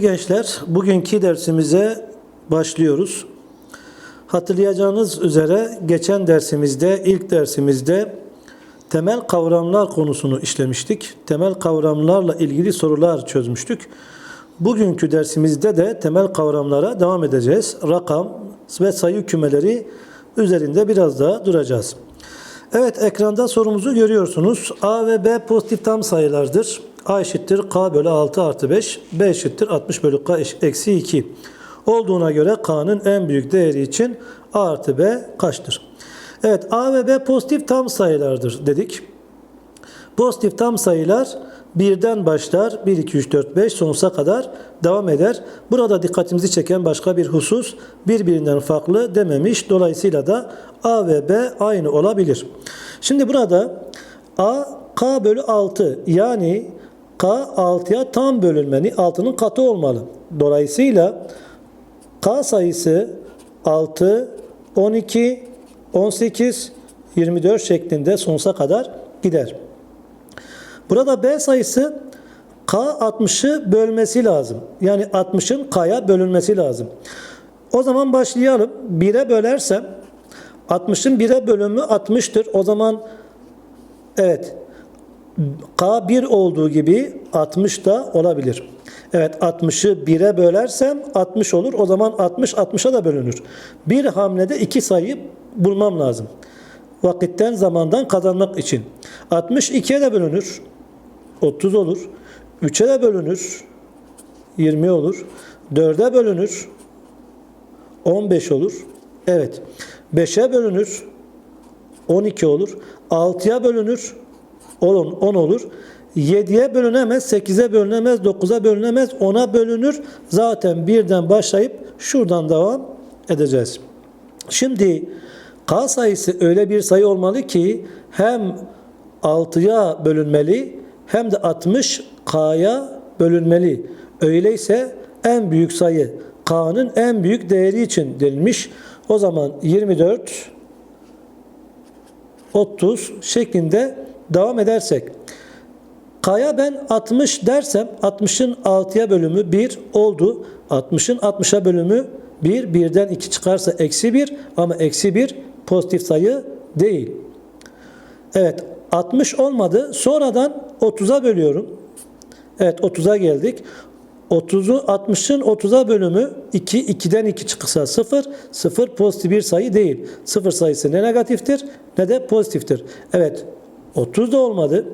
Gençler, bugünkü dersimize başlıyoruz. Hatırlayacağınız üzere geçen dersimizde, ilk dersimizde temel kavramlar konusunu işlemiştik. Temel kavramlarla ilgili sorular çözmüştük. Bugünkü dersimizde de temel kavramlara devam edeceğiz. Rakam ve sayı kümeleri üzerinde biraz daha duracağız. Evet ekranda sorumuzu görüyorsunuz. A ve B pozitif tam sayılardır. A eşittir K bölü 6 artı 5. B eşittir 60 bölü K eksi 2. Olduğuna göre K'nın en büyük değeri için A artı B kaçtır? Evet A ve B pozitif tam sayılardır dedik. Pozitif tam sayılar birden başlar. 1, 2, 3, 4, 5 sonsuza kadar devam eder. Burada dikkatimizi çeken başka bir husus birbirinden farklı dememiş. Dolayısıyla da A ve B aynı olabilir. Şimdi burada A K bölü 6 yani K 6'ya tam bölünmeni 6'nın katı olmalı. Dolayısıyla K sayısı 6, 12, 18, 24 şeklinde sonsuza kadar gider. Burada B sayısı K 60'ı bölmesi lazım. Yani 60'ın K'ya bölünmesi lazım. O zaman başlayalım. 1'e bölersem 60'ın 1'e bölümü 60'tır. O zaman evet K 1 olduğu gibi 60 da olabilir. Evet 60'ı 1'e bölersem 60 olur. O zaman 60 60'a da bölünür. Bir hamlede iki sayı bulmam lazım. Vakitten zamandan kazanmak için. 60 2'ye de bölünür. 30 olur. 3'e de bölünür. 20 olur. 4'e bölünür. 15 olur. Evet. 5'e bölünür. 12 olur. 6'ya bölünür. 10, 10 olur. 7'ye bölünemez, 8'e bölünemez, 9'a bölünemez, 10'a bölünür. Zaten birden başlayıp şuradan devam edeceğiz. Şimdi K sayısı öyle bir sayı olmalı ki hem 6'ya bölünmeli hem de 60 K'ya bölünmeli. Öyleyse en büyük sayı K'nın en büyük değeri için denilmiş. O zaman 24 30 şeklinde devam edersek K'ya ben 60 dersem 60'ın 6'ya bölümü 1 oldu. 60'ın 60'a bölümü 1. 1'den 2 çıkarsa eksi 1 ama eksi 1 pozitif sayı değil. Evet 60 olmadı. Sonradan 30'a bölüyorum. Evet 30'a geldik. 30'u 60'ın 30'a bölümü 2. 2'den 2 çıksa 0. 0 pozitif bir sayı değil. 0 sayısı ne negatiftir ne de pozitiftir. Evet 30 da olmadı.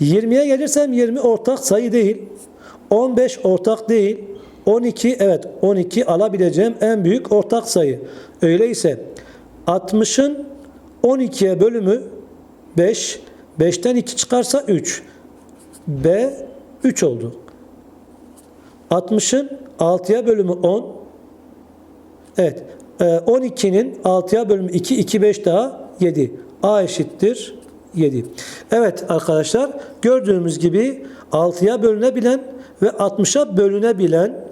20'ye gelirsem 20 ortak sayı değil. 15 ortak değil. 12 evet 12 alabileceğim en büyük ortak sayı. Öyleyse 60'ın 12'ye bölümü 5. 5'ten 2 çıkarsa 3. B 3 oldu. 60'ın 6'ya bölümü 10. Evet. e, 12'nin 6'ya bölümü 2. 2 5 daha 7. A eşittir 7. Evet arkadaşlar gördüğümüz gibi 6'ya bölünebilen ve 60'a bölünebilen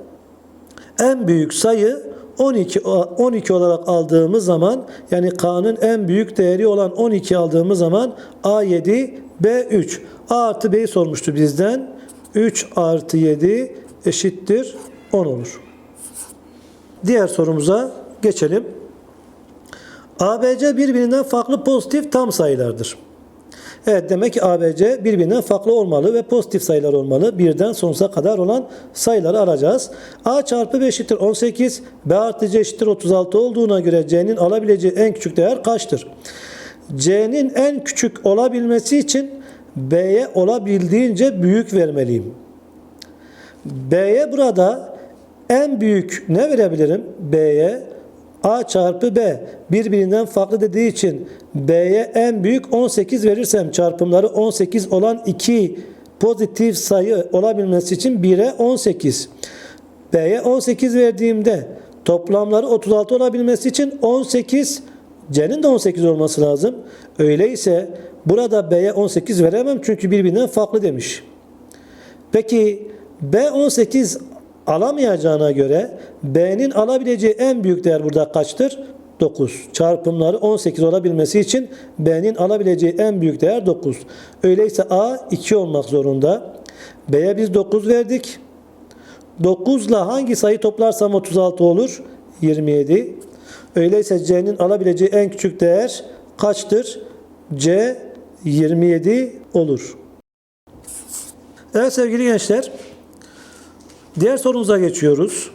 en büyük sayı 12 12 olarak aldığımız zaman yani K'nın en büyük değeri olan 12 aldığımız zaman A7 B3 A artı B'yi sormuştu bizden 3 artı 7 eşittir 10 olur. Diğer sorumuza geçelim. ABC birbirinden farklı pozitif tam sayılardır. Evet demek ki ABC birbirinden farklı olmalı ve pozitif sayılar olmalı. Birden sonsuza kadar olan sayıları alacağız. A çarpı B eşittir 18, B artı C eşittir 36 olduğuna göre C'nin alabileceği en küçük değer kaçtır? C'nin en küçük olabilmesi için B'ye olabildiğince büyük vermeliyim. B'ye burada en büyük ne verebilirim? B'ye A çarpı B birbirinden farklı dediği için B'ye en büyük 18 verirsem çarpımları 18 olan iki pozitif sayı olabilmesi için 1'e 18. B'ye 18 verdiğimde toplamları 36 olabilmesi için 18 C'nin de 18 olması lazım. Öyleyse burada B'ye 18 veremem çünkü birbirinden farklı demiş. Peki B 18 alamayacağına göre B'nin alabileceği en büyük değer burada kaçtır? 9. Çarpımları 18 olabilmesi için B'nin alabileceği en büyük değer 9. Öyleyse A 2 olmak zorunda. B'ye biz 9 verdik. 9 ile hangi sayı toplarsam 36 olur? 27. Öyleyse C'nin alabileceği en küçük değer kaçtır? C 27 olur. Evet sevgili gençler. Diğer sorumuza geçiyoruz.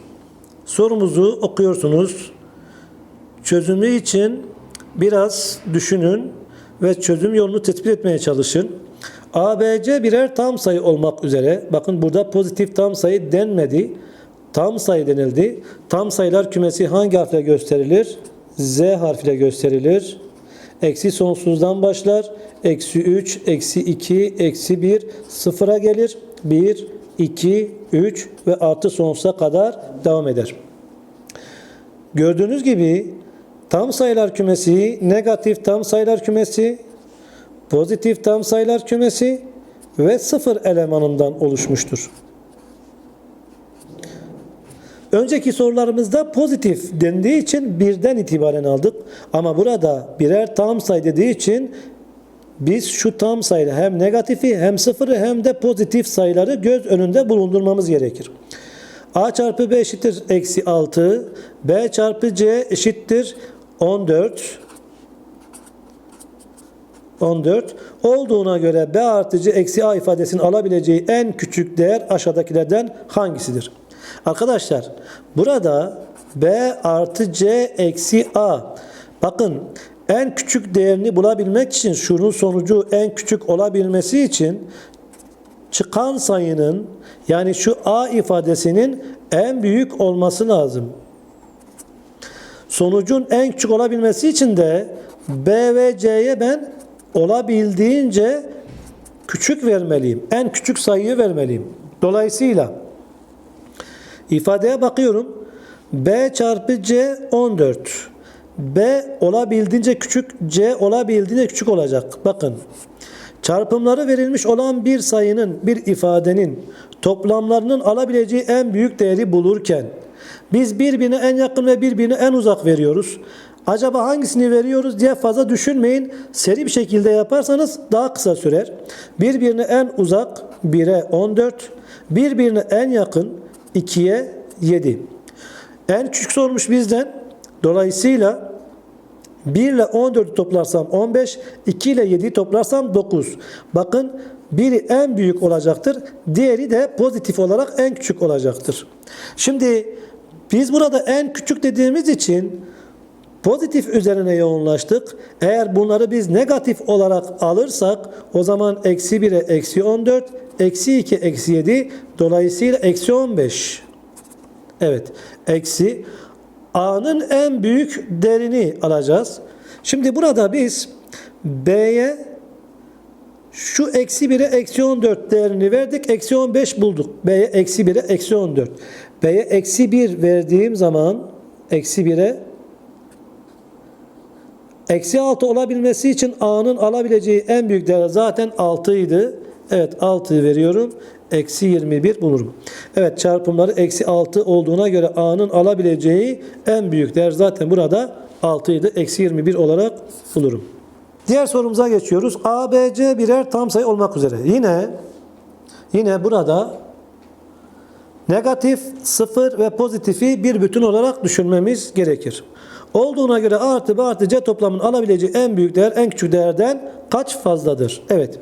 Sorumuzu okuyorsunuz. Çözümü için biraz düşünün ve çözüm yolunu tespit etmeye çalışın. ABC birer tam sayı olmak üzere. Bakın burada pozitif tam sayı denmedi. Tam sayı denildi. Tam sayılar kümesi hangi harfle gösterilir? Z harfiyle gösterilir. Eksi sonsuzdan başlar. Eksi 3, eksi 2, eksi 1, sıfıra gelir. 1, 2, 3 ve artı sonsuza kadar devam eder. Gördüğünüz gibi tam sayılar kümesi, negatif tam sayılar kümesi, pozitif tam sayılar kümesi ve sıfır elemanından oluşmuştur. Önceki sorularımızda pozitif dendiği için birden itibaren aldık. Ama burada birer tam sayı dediği için biz şu tam sayılı hem negatifi hem sıfırı hem de pozitif sayıları göz önünde bulundurmamız gerekir. A çarpı B eşittir eksi 6. B çarpı C eşittir 14. 14 olduğuna göre B artı C eksi A ifadesinin alabileceği en küçük değer aşağıdakilerden hangisidir? Arkadaşlar burada B artı C eksi A bakın en küçük değerini bulabilmek için şunun sonucu en küçük olabilmesi için çıkan sayının yani şu A ifadesinin en büyük olması lazım. Sonucun en küçük olabilmesi için de B ve C'ye ben olabildiğince küçük vermeliyim. En küçük sayıyı vermeliyim. Dolayısıyla ifadeye bakıyorum. B çarpı C 14. B olabildiğince küçük, C olabildiğince küçük olacak. Bakın. Çarpımları verilmiş olan bir sayının, bir ifadenin toplamlarının alabileceği en büyük değeri bulurken biz birbirine en yakın ve birbirine en uzak veriyoruz. Acaba hangisini veriyoruz diye fazla düşünmeyin. Seri bir şekilde yaparsanız daha kısa sürer. Birbirine en uzak 1'e 14, birbirine en yakın 2'ye 7. En küçük sormuş bizden. Dolayısıyla 1 ile 14'ü toplarsam 15, 2 ile 7'yi toplarsam 9. Bakın biri en büyük olacaktır, diğeri de pozitif olarak en küçük olacaktır. Şimdi biz burada en küçük dediğimiz için pozitif üzerine yoğunlaştık. Eğer bunları biz negatif olarak alırsak o zaman eksi 1'e eksi 14, eksi 2 eksi 7 dolayısıyla eksi 15. Evet eksi A'nın en büyük değerini alacağız. Şimdi burada biz B'ye şu eksi 1'e eksi 14 değerini verdik. Eksi 15 bulduk. B'ye eksi 1'e eksi 14. B'ye eksi 1 verdiğim zaman eksi 1'e eksi 6 olabilmesi için A'nın alabileceği en büyük değer zaten 6 idi. Evet 6'yı veriyorum. Eksi 21 bulurum. Evet çarpımları eksi 6 olduğuna göre A'nın alabileceği en büyük değer zaten burada 6 idi. Eksi 21 olarak bulurum. Diğer sorumuza geçiyoruz. A, B, C birer tam sayı olmak üzere. Yine yine burada negatif, sıfır ve pozitifi bir bütün olarak düşünmemiz gerekir. Olduğuna göre artı B artı C toplamının alabileceği en büyük değer en küçük değerden kaç fazladır? Evet.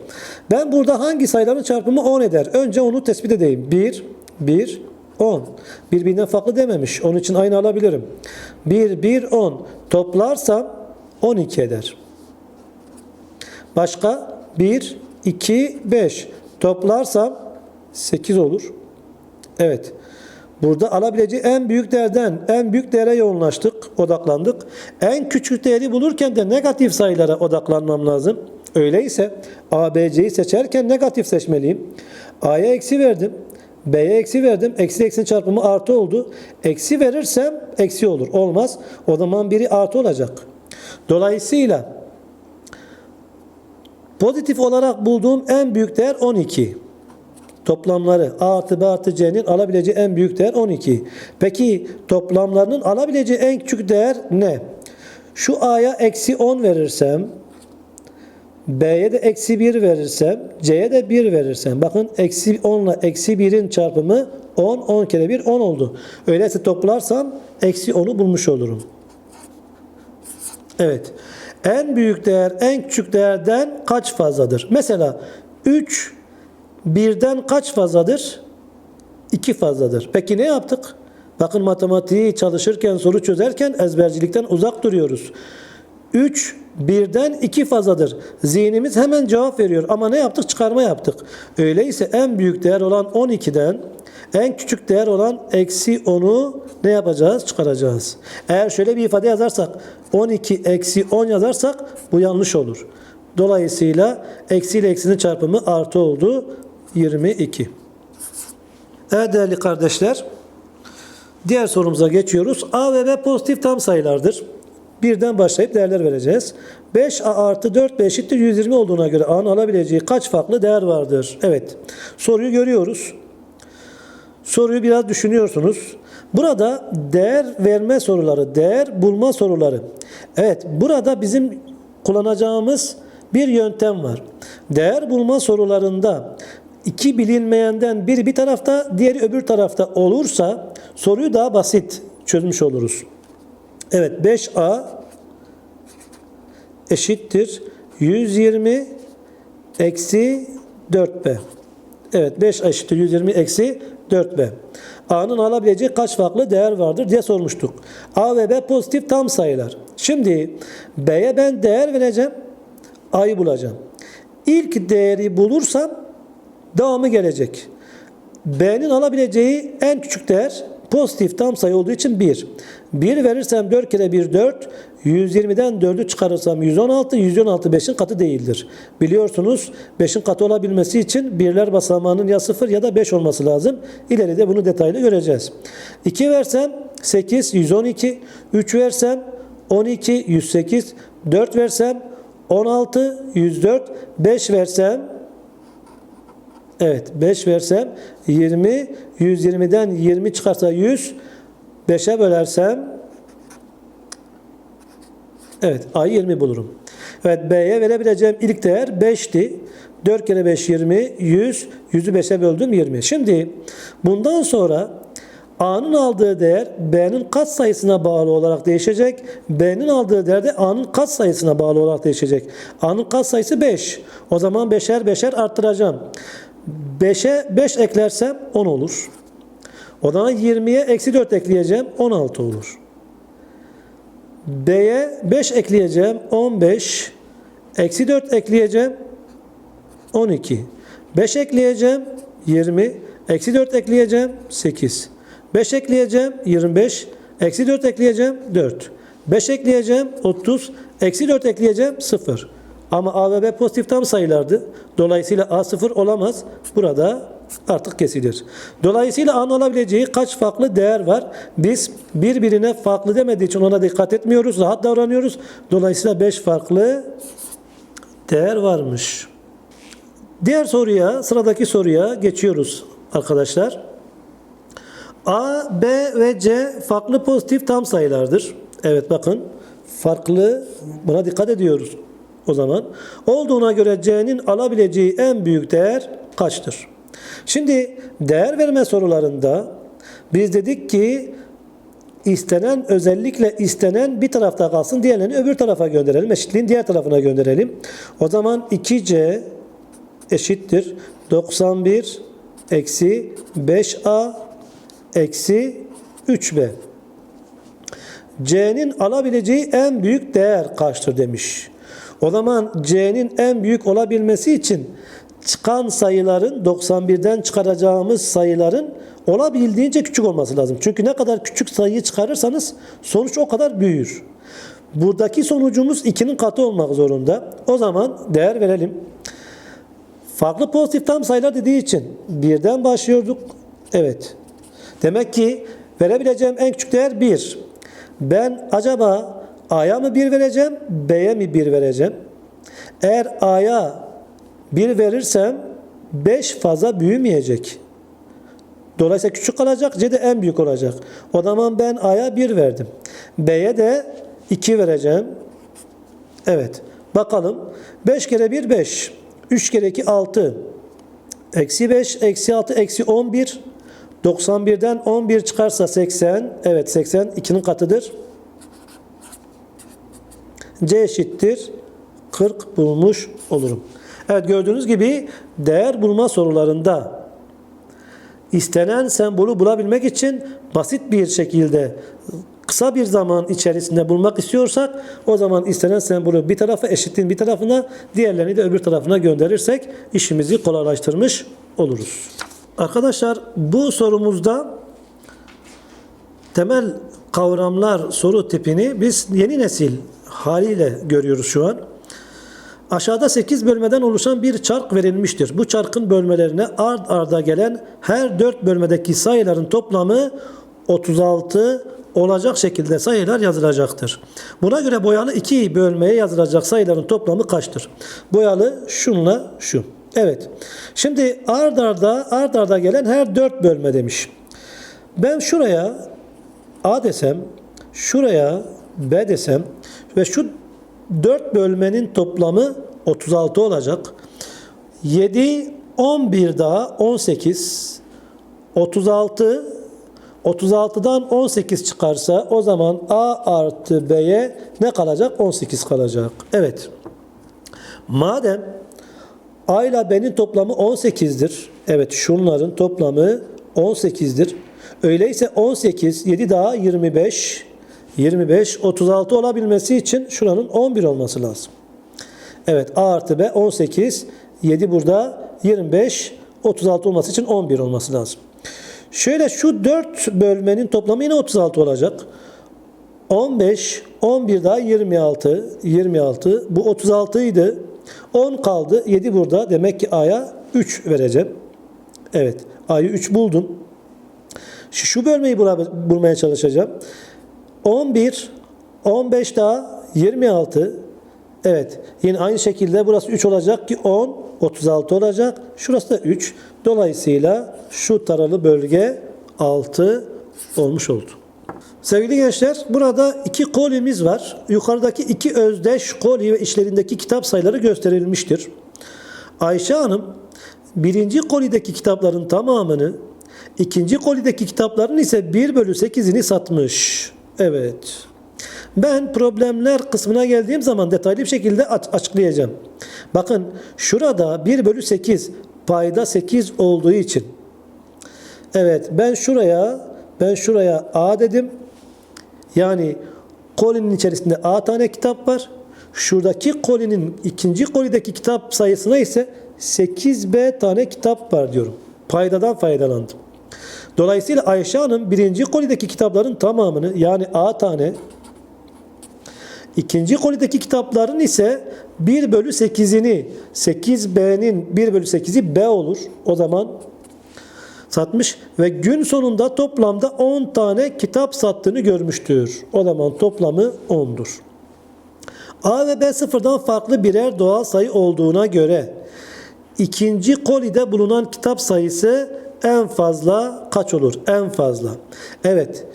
Ben burada hangi sayıların çarpımı 10 eder? Önce onu tespit edeyim. 1, 1, 10. Birbirinden farklı dememiş. Onun için aynı alabilirim. 1, 1, 10. Toplarsam 12 eder. Başka 1, 2, 5. Toplarsam 8 olur. Evet. Burada alabileceği en büyük değerden en büyük değere yoğunlaştık, odaklandık. En küçük değeri bulurken de negatif sayılara odaklanmam lazım. Öyleyse A, B, C'yi seçerken negatif seçmeliyim. A'ya eksi verdim. B'ye eksi verdim. Eksi eksi çarpımı artı oldu. Eksi verirsem eksi olur. Olmaz. O zaman biri artı olacak. Dolayısıyla pozitif olarak bulduğum en büyük değer 12. Toplamları A artı B artı C'nin alabileceği en büyük değer 12. Peki toplamlarının alabileceği en küçük değer ne? Şu A'ya eksi 10 verirsem, B'ye de eksi 1 verirsem, C'ye de 1 verirsem. Bakın eksi 10 ile eksi 1'in çarpımı 10, 10 kere 1, 10 oldu. Öyleyse toplarsam eksi 10'u bulmuş olurum. Evet. En büyük değer en küçük değerden kaç fazladır? Mesela 3 birden kaç fazladır? 2 fazladır. Peki ne yaptık? Bakın matematiği çalışırken, soru çözerken ezbercilikten uzak duruyoruz. 3 birden 2 fazladır. Zihnimiz hemen cevap veriyor ama ne yaptık? Çıkarma yaptık. Öyleyse en büyük değer olan 12'den en küçük değer olan eksi 10'u ne yapacağız? Çıkaracağız. Eğer şöyle bir ifade yazarsak 12 eksi 10 yazarsak bu yanlış olur. Dolayısıyla eksi ile eksinin çarpımı artı oldu. 22. Evet değerli kardeşler. Diğer sorumuza geçiyoruz. A ve B pozitif tam sayılardır. Birden başlayıp değerler vereceğiz. 5A artı 4B eşittir 120 olduğuna göre A'nın alabileceği kaç farklı değer vardır? Evet. Soruyu görüyoruz. Soruyu biraz düşünüyorsunuz. Burada değer verme soruları, değer bulma soruları. Evet, burada bizim kullanacağımız bir yöntem var. Değer bulma sorularında iki bilinmeyenden biri bir tarafta, diğeri öbür tarafta olursa soruyu daha basit çözmüş oluruz. Evet 5A eşittir 120 eksi 4B. Evet 5 eşittir 120 eksi 4B. A'nın alabileceği kaç farklı değer vardır diye sormuştuk. A ve B pozitif tam sayılar. Şimdi B'ye ben değer vereceğim. A'yı bulacağım. İlk değeri bulursam devamı gelecek. B'nin alabileceği en küçük değer pozitif tam sayı olduğu için 1. 1 verirsem 4 kere 1 4. 120'den 4'ü çıkarırsam 116. 116 5'in katı değildir. Biliyorsunuz 5'in katı olabilmesi için birler basamağının ya 0 ya da 5 olması lazım. İleride bunu detaylı göreceğiz. 2 versem 8 112. 3 versem 12 108. 4 versem 16 104. 5 versem Evet 5 versem 20, 120'den 20 çıkarsa 100, 5'e bölersem Evet A'yı 20 bulurum. Evet B'ye verebileceğim ilk değer 5'ti. 4 kere 5 20, 100, 100'ü 5'e böldüm 20. Şimdi bundan sonra A'nın aldığı değer B'nin kat sayısına bağlı olarak değişecek. B'nin aldığı değer de A'nın kat sayısına bağlı olarak değişecek. A'nın kat sayısı 5. O zaman 5'er 5'er arttıracağım. 5'e 5 eklersem 10 olur. O zaman 20'ye eksi 4 ekleyeceğim 16 olur. B'ye 5 ekleyeceğim 15. Eksi 4 ekleyeceğim 12. 5 ekleyeceğim 20. Eksi 4 ekleyeceğim 8. 5 ekleyeceğim 25. Eksi 4 ekleyeceğim 4. 5 ekleyeceğim 30. Eksi 4 ekleyeceğim 0. Ama A ve B pozitif tam sayılardı. Dolayısıyla A 0 olamaz. Burada artık kesilir. Dolayısıyla A'nın olabileceği kaç farklı değer var? Biz birbirine farklı demediği için ona dikkat etmiyoruz. Rahat davranıyoruz. Dolayısıyla 5 farklı değer varmış. Diğer soruya, sıradaki soruya geçiyoruz arkadaşlar. A, B ve C farklı pozitif tam sayılardır. Evet bakın farklı buna dikkat ediyoruz o zaman. Olduğuna göre C'nin alabileceği en büyük değer kaçtır? Şimdi değer verme sorularında biz dedik ki istenen özellikle istenen bir tarafta kalsın diğerlerini öbür tarafa gönderelim. Eşitliğin diğer tarafına gönderelim. O zaman 2C eşittir 91 eksi 5A eksi 3B. C'nin alabileceği en büyük değer kaçtır demiş. O zaman C'nin en büyük olabilmesi için çıkan sayıların 91'den çıkaracağımız sayıların olabildiğince küçük olması lazım. Çünkü ne kadar küçük sayıyı çıkarırsanız sonuç o kadar büyür. Buradaki sonucumuz 2'nin katı olmak zorunda. O zaman değer verelim. Farklı pozitif tam sayılar dediği için birden başlıyorduk. Evet. Demek ki verebileceğim en küçük değer 1. Ben acaba A'ya mı 1 vereceğim, B'ye mi 1 vereceğim? Eğer A'ya 1 verirsem 5 fazla büyümeyecek. Dolayısıyla küçük kalacak, C de en büyük olacak. O zaman ben A'ya 1 verdim. B'ye de 2 vereceğim. Evet. Bakalım. 5 kere 1 5. 3 kere 2 6. Eksi 5, eksi 6, eksi 11. 91'den 11 çıkarsa 80. Evet 80 2'nin katıdır. C eşittir 40 bulmuş olurum. Evet gördüğünüz gibi değer bulma sorularında istenen sembolü bulabilmek için basit bir şekilde kısa bir zaman içerisinde bulmak istiyorsak o zaman istenen sembolü bir tarafa eşitliğin bir tarafına diğerlerini de öbür tarafına gönderirsek işimizi kolaylaştırmış oluruz. Arkadaşlar bu sorumuzda temel kavramlar soru tipini biz yeni nesil haliyle görüyoruz şu an. Aşağıda 8 bölmeden oluşan bir çark verilmiştir. Bu çarkın bölmelerine ard arda gelen her 4 bölmedeki sayıların toplamı 36 olacak şekilde sayılar yazılacaktır. Buna göre boyalı 2 bölmeye yazılacak sayıların toplamı kaçtır? Boyalı şunla şu. Evet. Şimdi ard arda ard arda gelen her 4 bölme demiş. Ben şuraya A desem, şuraya B desem ve şu 4 bölmenin toplamı 36 olacak. 7, 11 daha 18, 36, 36'dan 18 çıkarsa o zaman A artı B'ye ne kalacak? 18 kalacak. Evet. Madem A ile B'nin toplamı 18'dir. Evet şunların toplamı 18'dir. Öyleyse 18, 7 daha 25, 25, 36 olabilmesi için şuranın 11 olması lazım. Evet A artı B 18, 7 burada 25, 36 olması için 11 olması lazım. Şöyle şu 4 bölmenin toplamı yine 36 olacak. 15, 11 daha 26, 26. Bu 36 idi. 10 kaldı. 7 burada. Demek ki A'ya 3 vereceğim. Evet. A'yı 3 buldum. Şu, bölmeyi bulmaya çalışacağım. 11, 15 daha 26. Evet. Yine aynı şekilde burası 3 olacak ki 10, 36 olacak. Şurası da 3. Dolayısıyla şu taralı bölge 6 olmuş oldu. Sevgili gençler, burada iki kolimiz var. Yukarıdaki iki özdeş koli ve içlerindeki kitap sayıları gösterilmiştir. Ayşe Hanım birinci kolideki kitapların tamamını, ikinci kolideki kitapların ise 1 bölü 8'ini satmış. Evet. Ben problemler kısmına geldiğim zaman detaylı bir şekilde aç- açıklayacağım. Bakın şurada 1 bölü 8 payda 8 olduğu için. Evet ben şuraya ben şuraya A dedim. Yani kolinin içerisinde A tane kitap var. Şuradaki kolinin ikinci kolideki kitap sayısına ise 8B tane kitap var diyorum. Paydadan faydalandım. Dolayısıyla Ayşe Hanım birinci kolideki kitapların tamamını yani A tane İkinci kolideki kitapların ise 1 bölü 8'ini 8B'nin 1 bölü 8'i B olur. O zaman satmış ve gün sonunda toplamda 10 tane kitap sattığını görmüştür. O zaman toplamı 10'dur. A ve B sıfırdan farklı birer doğal sayı olduğuna göre ikinci kolide bulunan kitap sayısı en fazla kaç olur? En fazla. Evet.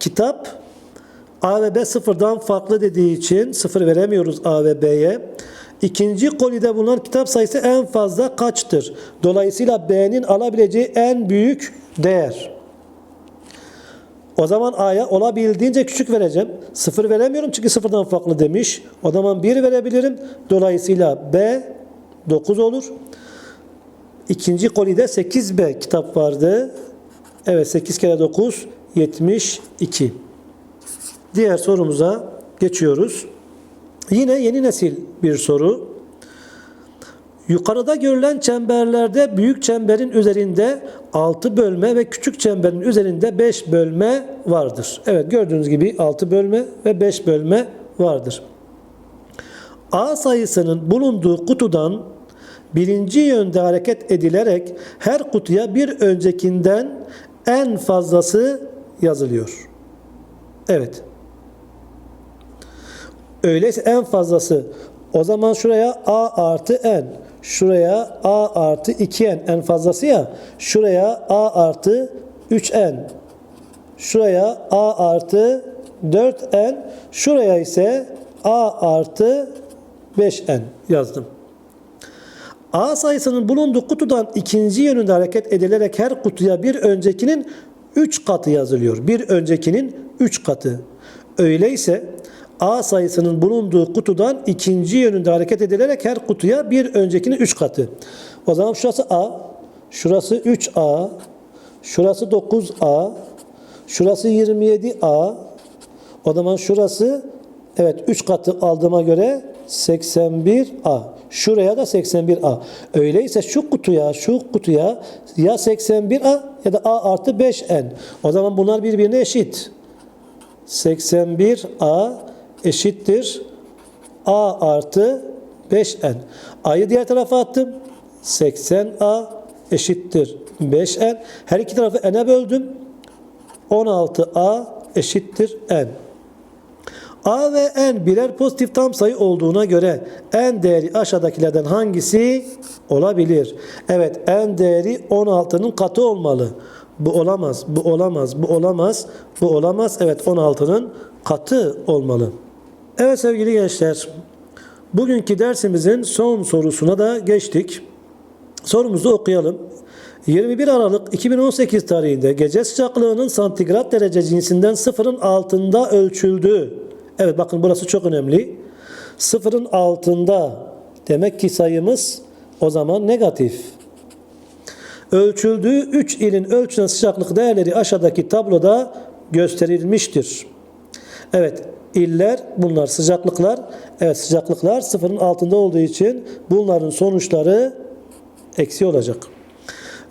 Kitap A ve B sıfırdan farklı dediği için sıfır veremiyoruz A ve B'ye. İkinci kolide bulunan kitap sayısı en fazla kaçtır? Dolayısıyla B'nin alabileceği en büyük değer. O zaman A'ya olabildiğince küçük vereceğim. Sıfır veremiyorum çünkü sıfırdan farklı demiş. O zaman 1 verebilirim. Dolayısıyla B 9 olur. İkinci kolide 8B kitap vardı. Evet 8 kere 9 72. Diğer sorumuza geçiyoruz. Yine yeni nesil bir soru. Yukarıda görülen çemberlerde büyük çemberin üzerinde 6 bölme ve küçük çemberin üzerinde 5 bölme vardır. Evet gördüğünüz gibi 6 bölme ve 5 bölme vardır. A sayısının bulunduğu kutudan birinci yönde hareket edilerek her kutuya bir öncekinden en fazlası yazılıyor. Evet. Öyleyse en fazlası o zaman şuraya A artı N. Şuraya A artı 2N en fazlası ya. Şuraya A artı 3N. Şuraya A artı 4N. Şuraya ise A artı 5N yazdım. A sayısının bulunduğu kutudan ikinci yönünde hareket edilerek her kutuya bir öncekinin 3 katı yazılıyor. Bir öncekinin 3 katı. Öyleyse A sayısının bulunduğu kutudan ikinci yönünde hareket edilerek her kutuya bir öncekinin 3 katı. O zaman şurası A, şurası 3A, şurası 9A, şurası 27A, o zaman şurası evet 3 katı aldığıma göre 81A. Şuraya da 81A. Öyleyse şu kutuya, şu kutuya ya 81A ya da A artı 5N. O zaman bunlar birbirine eşit. 81A eşittir A artı 5N. A'yı diğer tarafa attım. 80A eşittir 5N. Her iki tarafı N'e böldüm. 16A eşittir N. A ve N birer pozitif tam sayı olduğuna göre N değeri aşağıdakilerden hangisi olabilir? Evet N değeri 16'nın katı olmalı. Bu olamaz, bu olamaz, bu olamaz, bu olamaz. Evet 16'nın katı olmalı. Evet sevgili gençler, bugünkü dersimizin son sorusuna da geçtik. Sorumuzu okuyalım. 21 Aralık 2018 tarihinde gece sıcaklığının santigrat derece cinsinden sıfırın altında ölçüldüğü. Evet bakın burası çok önemli. Sıfırın altında demek ki sayımız o zaman negatif. Ölçüldüğü 3 ilin ölçülen sıcaklık değerleri aşağıdaki tabloda gösterilmiştir. Evet iller bunlar sıcaklıklar. Evet sıcaklıklar sıfırın altında olduğu için bunların sonuçları eksi olacak.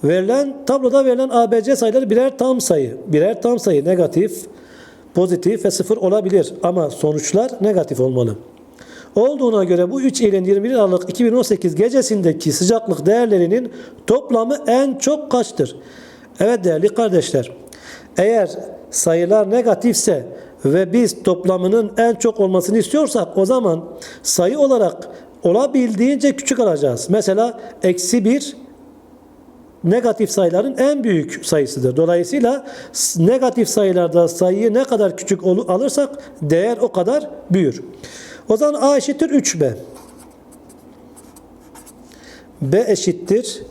Verilen tabloda verilen ABC sayıları birer tam sayı. Birer tam sayı negatif, pozitif ve sıfır olabilir ama sonuçlar negatif olmalı. Olduğuna göre bu 3 ilin 21 Aralık 2018 gecesindeki sıcaklık değerlerinin toplamı en çok kaçtır? Evet değerli kardeşler, eğer sayılar negatifse ve biz toplamının en çok olmasını istiyorsak o zaman sayı olarak olabildiğince küçük alacağız. Mesela eksi 1 negatif sayıların en büyük sayısıdır. Dolayısıyla negatif sayılarda sayıyı ne kadar küçük alırsak değer o kadar büyür. O zaman A eşittir 3B. B eşittir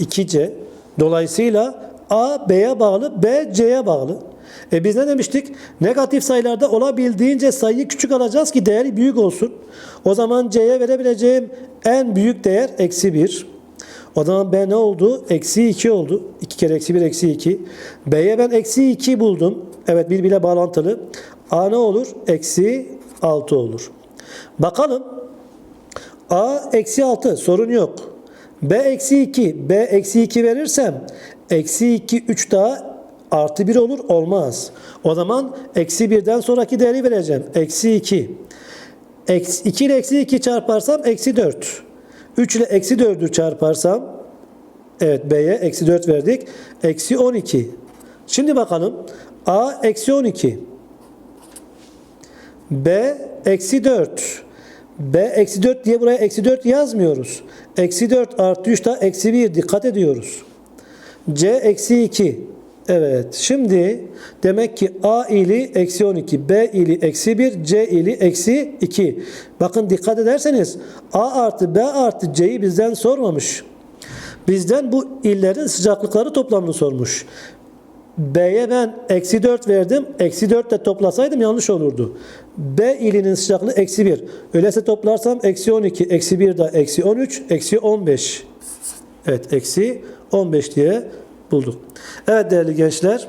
2C. Dolayısıyla A B'ye bağlı, B C'ye bağlı. E biz ne demiştik? Negatif sayılarda olabildiğince sayıyı küçük alacağız ki değeri büyük olsun. O zaman C'ye verebileceğim en büyük değer eksi 1. O zaman B ne oldu? Eksi 2 oldu. 2 kere eksi 1 eksi 2. B'ye ben eksi 2 buldum. Evet birbiriyle bağlantılı. A ne olur? Eksi 6 olur. Bakalım. A eksi 6 sorun yok. B eksi 2. B eksi 2 verirsem eksi 2 3 daha artı 1 olur. Olmaz. O zaman eksi 1'den sonraki değeri vereceğim. Eksi 2. Eksi 2 ile eksi 2 çarparsam eksi 4. 3 ile eksi 4'ü çarparsam evet B'ye eksi 4 verdik. Eksi 12. Şimdi bakalım. A eksi 12. B eksi 4. B eksi 4 diye buraya eksi 4 yazmıyoruz. Eksi 4 artı 3 daha eksi 1 dikkat ediyoruz. C eksi 2. Evet şimdi demek ki A ili eksi 12, B ili eksi 1, C ili eksi 2. Bakın dikkat ederseniz A artı B artı C'yi bizden sormamış. Bizden bu illerin sıcaklıkları toplamını sormuş. B'ye ben eksi 4 verdim. Eksi 4 de toplasaydım yanlış olurdu. B ilinin sıcaklığı eksi 1. Öyleyse toplarsam eksi 12, eksi 1 de eksi 13, eksi 15. Evet eksi 15 diye bulduk. Evet değerli gençler,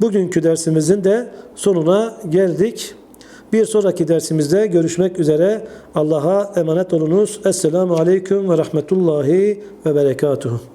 bugünkü dersimizin de sonuna geldik. Bir sonraki dersimizde görüşmek üzere. Allah'a emanet olunuz. Esselamu Aleyküm ve Rahmetullahi ve Berekatuhu.